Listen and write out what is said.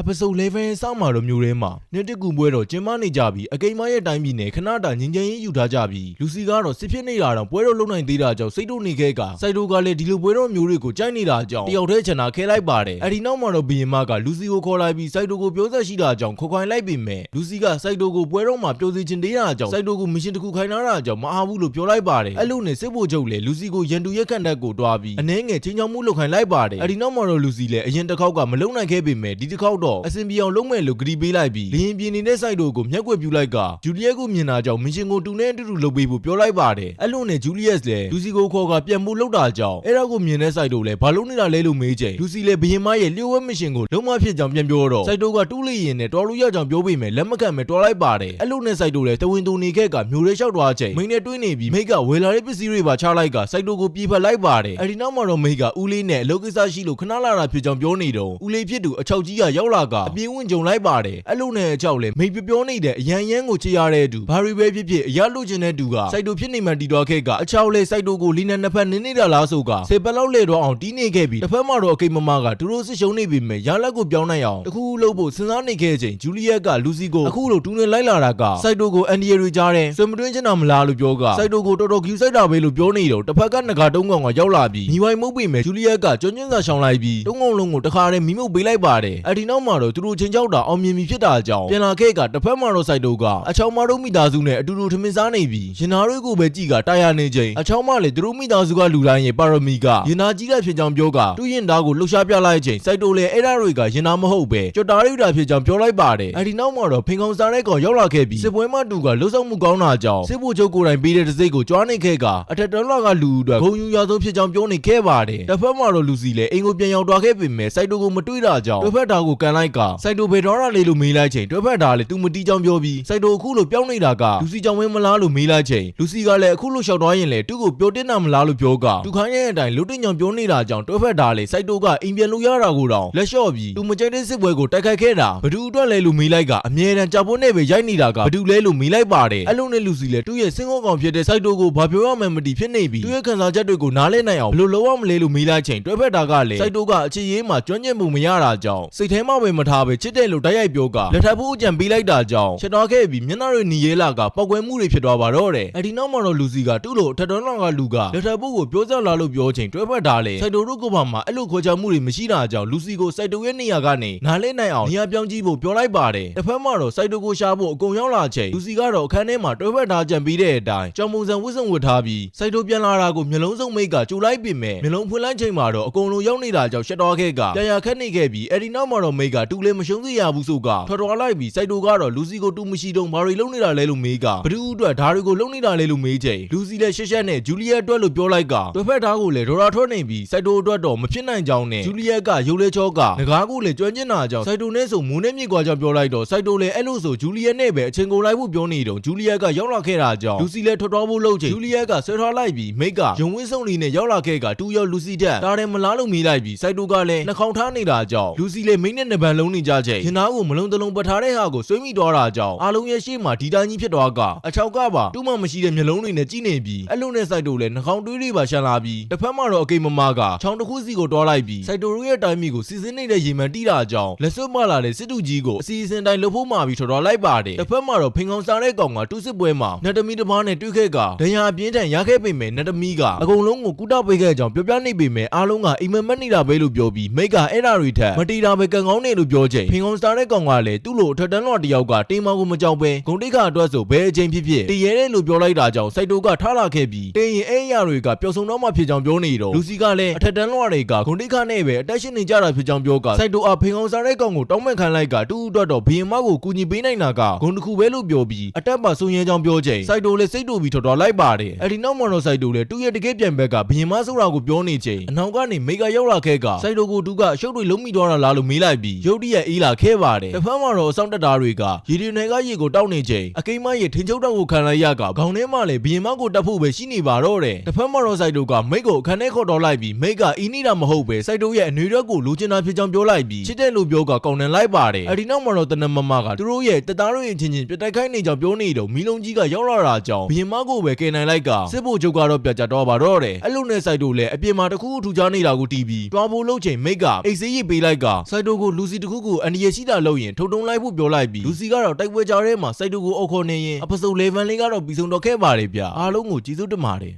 episode 11စောင့်မှာတော့မျိုးထဲမှာနှစ်တစ်ကူပွဲတော့ကျင်းပနေကြပြီးအကိမ်းမရဲ့တိုင်းပြည်နဲ့ခဏတာငင်းချင်ရေးယူထားကြပြီးလူစီကတော့စစ်ဖြစ်နေတာတော့ပွဲတော့လုံနိုင်သေးတာကြောင့်စိတ်တို့နေခဲ့ကစိုက်တို့ကလည်းဒီလိုပွဲတော့မျိုးတွေကိုကြိုက်နေတာကြောင့်တယောက်တည်းချန်တာခဲလိုက်ပါတယ်အဲဒီနောက်မှာတော့ဘီရင်မကလူစီကိုခေါ်လိုက်ပြီးစိုက်တို့ကိုပြောဆက်ရှိတာကြောင့်ခေါ်ခိုင်းလိုက်ပြီမဲ့လူစီကစိုက်တို့ကိုပွဲတော့မှာပြောစီချင်သေးတာကြောင့်စိုက်တို့ကိုမရှင်တစ်ခုခိုင်းထားတာကြောင့်မအားဘူးလို့ပြောလိုက်ပါတယ်အဲ့လိုနဲ့စစ်ဖို့ချုပ်လေလူစီကိုရန်တူရက်ခန့်တက်ကိုတွားပြီးအနှဲငယ်ချင်းချောင်းမှုလုပ်ခိုင်းလိုက်ပါတယ်အဲဒီနောက်မှာတော့လူစီလည်းအရင်တစ်ခေါက်ကမလုံနိုင်ခဲ့ပေမဲ့ဒီတစ်ခေါက်တော့အစင်ပြေအောင်လုပ်မယ်လို့ဂရီပေးလိုက်ပြီးလင်းပြင်းနေတဲ့စိုက်တို့ကိုမျက်ကွယ်ပြူလိုက်ကဂျူလီယက်ကိုမြင်တာကြောင့်မရှင်ကိုတူနဲ့အတူတူလုပ်ပေးဖို့ပြောလိုက်ပါတယ်အဲ့လိုနဲ့ဂျူလီယက်လည်းလူစီကိုခေါ်ကပြန်ဖို့လုပ်တာကြောင့်အဲ့ဒါကိုမြင်တဲ့စိုက်တို့လည်းဘာလို့နေတာလဲလို့မေးချိန်လူစီလည်းဘရင်မရဲ့လျှို့ဝှက်မရှင်ကိုလုံးဝဖြစ်ကြောင်ပြန်ပြောတော့စိုက်တို့ကတူးလေးရင်နဲ့တော်လို့ရကြောင်ပြောပေမဲ့လက်မခံမဲ့တော်လိုက်ပါတယ်အဲ့လိုနဲ့စိုက်တို့လည်းတဝင်းတူနေခဲ့ကမျိုးရဲလျှောက်သွားချိန်မိန်းနဲ့တွေးနေပြီးမိတ်ကဝယ်လာတဲ့ပစ္စည်းတွေပါချလိုက်ကစိုက်တို့ကိုပြေးဖက်လိုက်ပါတယ်အဲ့ဒီနောက်မှာတော့မိတ်ကဦးလေးနဲ့အလုပ်ကိစ္စရှိလို့ခဏလာတာဖြစ်ကြောင်ပြောနေတော့ဦးလေးဖြစ်သူအချောက်ကြီးကရောက်လာကအပြေးဝင်ကြုံလိုက်ပါတယ်အဲ့လိုနဲ့အချောက်လည်းမိတ်ပြောပြောနေတဲ့အရန်ရန်ကိုချေရတဲ့သူဘာရီပဲဖြစ်ဖြစ်အရလုချင်တဲ့သူကစိုက်တို့ဖြစ်နေမှတီတော်ခဲ့ကအချောက်လေစိုက်တို့ကိုလီနဲ့နှစ်ဖက်နင်းနေတာလားဆိုကစေပလောက်လေတော့အောင်တီးနေခဲ့ပြီးတစ်ဖက်မှာတော့အကိမမကသူတို့စစ်ရှုံးနေပြီမဲ့ရလက်ကိုပြောင်းနိုင်အောင်တခုခုလုပ်ဖို့စဉ်းစားနေခဲ့ချိန်ဂျူလီယက်ကလူစီကိုအခုလိုတူးနေလိုက်လာတာကစိုက်တို့ကိုအန်ဒီရီကြားတယ်ဆွေမတွင်းချင်တာမလားလို့ပြောကစိုက်တို့ကိုတော်တော်ကျူးစိုက်တာပဲလို့ပြောနေတော့တစ်ဖက်ကငကာတုံးကောင်ကရောက်လာပြီးမိဝိုင်မုတ်ပေမဲ့ဂျူလီယက်ကကျွန်းကျွန်းစာရှောင်လိုက်ပြီးတုံးကောင်လုံးကိုတခါတည်းမိမုတ်ပေးလိုက်ပါတယ်အဒီနောက်မှာတော့သူတို့ချင်းချောက်တာအောင်မြင်ပြီဖြစ်တာကြောင့်ပြန်လာခဲ့ကတစ်ဖက်မှာတော့စိုက်တို့ကအချောင်းမတို့မိသားစုနဲ့အတူတူထမင်းစားနေပြီးရင်နာတွေကိုပဲကြည်ကတာယာနေချိန်အချောင်းမလည်းသူတို့မိသားစုကလူတိုင်းရဲ့ပါရမီကရင်နာကြီးတဲ့ဖြစ်ကြောင်းပြောကသူ့ရင်သားကိုလှုပ်ရှားပြလိုက်ချိန်စိုက်တို့လည်းအဲ့ဒါတွေကရင်နာမဟုတ်ပဲကြွတာရိတာဖြစ်ကြောင်းပြောလိုက်ပါတယ်အဒီနောက်မှာတော့ဖင်ကောင်စားတဲ့ကောင်ရောက်လာခဲ့ပြီးစစ်ပွဲမှတူကလှုပ်ဆောင်မှုကောင်းတာကြောင့်စစ်ဖို့ချုပ်ကိုယ်တိုင်ပေးတဲ့တစိ့ကိုကြွားနေခဲ့ကအထက်တန်းလောက်ကလူအတွက်ဂုံယူရဆုံးဖြစ်ကြောင်းပြောနေခဲ့ပါတယ်တစ်ဖက်မှာတော့လူစီလည်းအိမ်ကိုပြန်ရောက်သွားခဲ့ပေမဲ့စိုက်တို့ကိုမတွေ့တာကြောင့်တစ်ဖက်တာကိုကန်လိုက်ကစိုက်တို့ဖေတော်ရလေးလို့မေးလိုက်ချိန်တစ်ဖက်တာလည်းသူမတီးကြောင်းပြောပြီးစိုက်တို့အခုလိုပြောင်းနေတာကလူစီကြောင့်ဝင်းမလားလို့မေးလိုက်ချိန်လူစီကလည်းအခုလိုလျှောက်သွားရင်လည်းသူ့ကိုပြောတင်တာမလားလို့ပြောကသူခိုင်းတဲ့အတိုင်းလူတင်ကြောင်ပြောနေတာကြောင့်တစ်ဖက်တာလည်းစိုက်တို့ကအိမ်ပြန်လို့ရတာကိုတော့လက်လျှော့ပြီးသူမကြိုက်တဲ့စစ်ပွဲကိုတိုက်ခိုက်ခဲ့တာဘဒူအတွက်လဲလို့မေးလိုက်ကအမြဲတမ်းကြောက်ဖို့နဲ့ပဲရိုက်နေတာကဘဒူလဲလို့မေးလိုက်ပါတယ်အဲ့လိုနဲ့လူစီလည်းသူ့ရဲ့စင်ကောကောင်ဖြစ်တဲ့စိုက်တို့ကိုဘာပြောရမှန်းမသိဖြစ်နေပြီးသူ့ရဲ့ခံစားချက်တွေကိုနားလဲနိုင်အောင်ဘယ်လိုလုပ်ရမလဲလို့မေးလိုက်ချိန်တွဲဖက်တာကလည်းစိုက်တို့ကအချစ်ရေးမှာကျွမ်းကျင်မှုမရတာကြောင့်စိတ်ထဲမှာပဲမထားပဲချစ်တယ်လို့တိုက်ရိုက်ပြောကလက်ထပ်ဖို့အကြံပေးလိုက်တာကြောင့်ချက်တော်ခဲ့ပြီးမျက်နှာတွေหนีရဲလာကပောက်ကွဲမှုတွေဖြစ်သွားပါတော့တယ်အဲ့ဒီနောက်မှာတော့လူစီကသူ့လိုအထက်တော်လောက်ကလူကလက်ထပ်ဖို့ကိုပြောစလာလို့ပြောချိန်တွဲဖက်တာလေစိုက်တို့တို့ကဘာမှာအဲ့လိုခေါ်ချမှုတွေမရှိတာကြောင့်လူစီကိုစိုက်တို့ရဲ့နေရာကနေနားလဲနိုင်အောင်နေရာပြောင်းကြည့်ဖို့ပြောလိုက်ပါတယ်တစ်ဖက်မှာတော့စိုက်တို့ကိုရှာဖို့အကုန်ရောက်လာချိန်လူစီကတော့အခန်းထဲမှာတွဲဖက်ထားကြံပြီးတဲ့အတိုင်းကြောင်ပုံစံဝတ်စုံဝတ်ထားပြီးစိုက်တို့ပြန်လာတာကိုမျိုးလုံးစုံမိတ်ကကြိုလိုက်ပြင်မဲ့မျိုးလုံးဖွင့်လိုက်ချိန်မှာတော့အကုန်လုံးရောက်နေတာကြောင့်ရှက်တော်ခဲ့ကတရာခက်နေခဲ့ပြီးအဲ့ဒီနောက်မှာတော့မိတ်ကတူလည်းမရှုံးစေရဘူးဆိုကထွက်တော်လိုက်ပြီးစိုက်တို့ကတော့လူစီကိုတူမရှိတော့ဘာတွေလုပ်နေတာလဲလို့မေးကဘဒူးအတွက်ဓာတွေကိုလုပ်နေတာလဲလို့မေးချိန်လူစီလည်းရှက်ရှက်နဲ့ဂျူလီယက်အတွက်လို့ပြောလိုက်ကတွဲဖက်ထားကိုလည်းဒေါ်ရာထွက်နေပြီးစိုက်တို့အတွက်တော့မဖြစ်နိုင်ကြောင်းနဲ့ဂျူလီယက်ကရုပ်လဲချောကငကားကိုလည်းကျွမ်းကျင်တာကြောင့်စိုက်တို့နဲ့ဆိုမူနဲ့မြင့်ကွာကြောင့်ပြောလိုက်တော့စိုက်တို့လည်းအဲ့လိုဆိုဂျူလီယက်နဲ့ပဲအချိန်ကုန်လိုက်ဖို့ပြောနေတော့ဂျူလီယက်ကရောက်လာခဲ့တာကြောင့်လူစီလည်းထွက်တော်ဖို့လုပ်ချိန်ဂျူလီယက်ကဆွဲထားလိုက်ပြီးမိတ်ကရုံဝင်းစုံလီနဲ့ရောက်လာခဲ့ကတူရောက်လူစီတက်တားတယ်မလားလို့မေးလိုက်ပြီးစိုက်တို့ကလည်းနှာခေါင်းထားနေတာကြောင့်လူစီလည်းမိတ်နဲ့နှပန်လုံးနေကြချိန်ရင်သားကိုမလုံးတလုံးပတ်ထားတဲ့ဟာကိုဆွေးမိသွားတာကြောင့်အားလုံးရဲ့ရှေ့မှာဒီတိုင်းကြီးဖြစ်သွားကအချောက်ကပါတူးမှမရှိတဲ့မျက်လုံးတွေနဲ့ကြည့်နေပြီးအဲ့လိုနဲ့စိုက်တို့လည်းနှာခေါင်းတွေးတွေပါရှန်လာပြီးတစ်ဖက်မှာတော့အကိမမကချောင်းတစ်ခုစီကိုတွားလိုက်ပြီးစိုက်တို့ရဲ့တိုင်းမီကိုစီစဉ်နေတဲ့ရေမှန်တီးတာကြောင့်လက်စွပ်မလာတဲ့စစ်တူကြီးကိုအစီအစဉ်တိုင်းလှုပ်ဖို့မှာပြီးထော်တော်လိုက်ပါတယ်တစ်ဖက်မှာတော့ဖင်ကောင်စားတဲ့ကောင်ကတူးစစ်ပွဲမှာနတ်တမီတစ်ပါးနဲ့တွေ့ခဲ့ကဒဏ်ရာအပြင်းထန်ရခဲ့ပေမဲ့နတ်တမီကအကုန်လုံးကိုကုတပေးခဲ့ကြောင်းပြောပြနေပေမဲ့အားလုံးကအိမ်မက်မက်နေတာပဲလို့ပြောပြီးမိတ်ကအဲ့ဒါတွေထက်မတီတာပဲကံကောင်းနေလို့ပြောချိန်ဖင်ကောင်စားတဲ့ကောင်ကလည်းသူ့လိုအထက်တန်းတော်တယောက်ကတေးမောင်ကိုမကြောက်ပဲဂုံတိတ်ခအတွက်ဆိုဘယ်အချိန်ဖြစ်ဖြစ်တည်ရဲတယ်လို့ပြောလိုက်တာကြောင့်စိုက်တိုကထားလာခဲ့ပြီးတင်းရင်အဲ့အရာတွေကပျောက်ဆုံးတော့မှဖြစ်ကြောင်းပြောနေတော့လူစီကလည်းအထက်တန်းတော်တွေကဂုံတိတ်ခနဲ့ပဲအတက်ရှင်နေကြတာဖြစ်ကြောင်းပြောကစိုက်တိုအဖင်ကောင်စားတဲ့ကောင်ကိုတောင်းပန်ခံလိုက်ကတူးအတွက်တော့ဘီရင်မောက်ကိုကူညီပေးနိုင်တာကဂုံတစ်ခုပဲလို့ပြောပြီးအတက်ပါဆုံရဲကြောင်းပြောချိန်စိုက်တိုလည်းစိတ်တူပြီးထော်တော်လိုက်ပါတယ်အဲ့ဒီနောက်မှတော့စိုက်တိုလည်းတူရဲ့တကယ်ပြန်ဘက်ကဘီရင်မဆိုတာကိုပြောနေချိန်အနောက်ကနေမိကရောက်လာခဲ့ကစိုက်တိုကိုတူကအရှုပ်တွေလုံးမိသွားတာလားလို့မေးလိုက်ပြီးရုတ်တရက်အေးလာခဲ့ပါတယ်တစ်ဖက်မှာတော့အဆောင်တက်တာတွေကရေဒီနယ်ကရေကိုတောက်နေချိန်အကိမ်းမရေထင်းချုပ်တော့ကိုခံလိုက်ရကခေါင်းထဲမှာလည်းဘီရင်မကိုတက်ဖို့ပဲရှိနေပါတော့တယ်တစ်ဖက်မှာတော့စိုက်တိုကမိတ်ကိုအခန်းထဲခေါ်တော်လိုက်ပြီးမိတ်ကအီးနေတာမဟုတ်ပဲစိုက်တိုရဲ့အနှွေရက်ကိုလိုချင်တာဖြစ်ကြောင်းပြောလိုက်ပြီးချစ်တဲ့လူပြောကကောင်းတယ်လိုက်ပါတယ်အဲ့ဒီနောက်မှာတော့တနမမကသူတို့ရဲ့တသားတို့ရဲ့ချင်းချင်းပြတိုက်ခိုင်းနေကြောင်းပြောနေတော့မီလုံးကြီးကရောက်လာတာကြောင့်ဘီရင်မကိုပဲကယ်နိုင်လိုက်ကစစ်ဖို့ချုပ်ကတော့ပြတ်ကြတော့ပါတော့တယ်အဲ့လိုနဲ့စိုက်တိုလည်းအပြင်မှာတခုခုထူချားနေတာကိုတီးပြီးတွားဖို့လှုပ်ချိန်မိတ်ကအိတ်ဆေးရိပ်ပေးလိုက်ကစိုက်တိုကိုလူစီတစ်ခုကိုအန်ဒီရရှိတာလို့ရင်ထုံထုံလိုက်ဖို့ပြောလိုက်ပြီးလူစီကတော့တိုက်ပွဲကြားထဲမှာစိုက်တူကိုအုပ်ခေါ်နေရင်အပစုံလေဗန်လေးကတော့ပြီးဆုံးတော့ခဲ့ပါတယ်ဗျအားလုံးကိုကျေးဇူးတင်ပါတယ်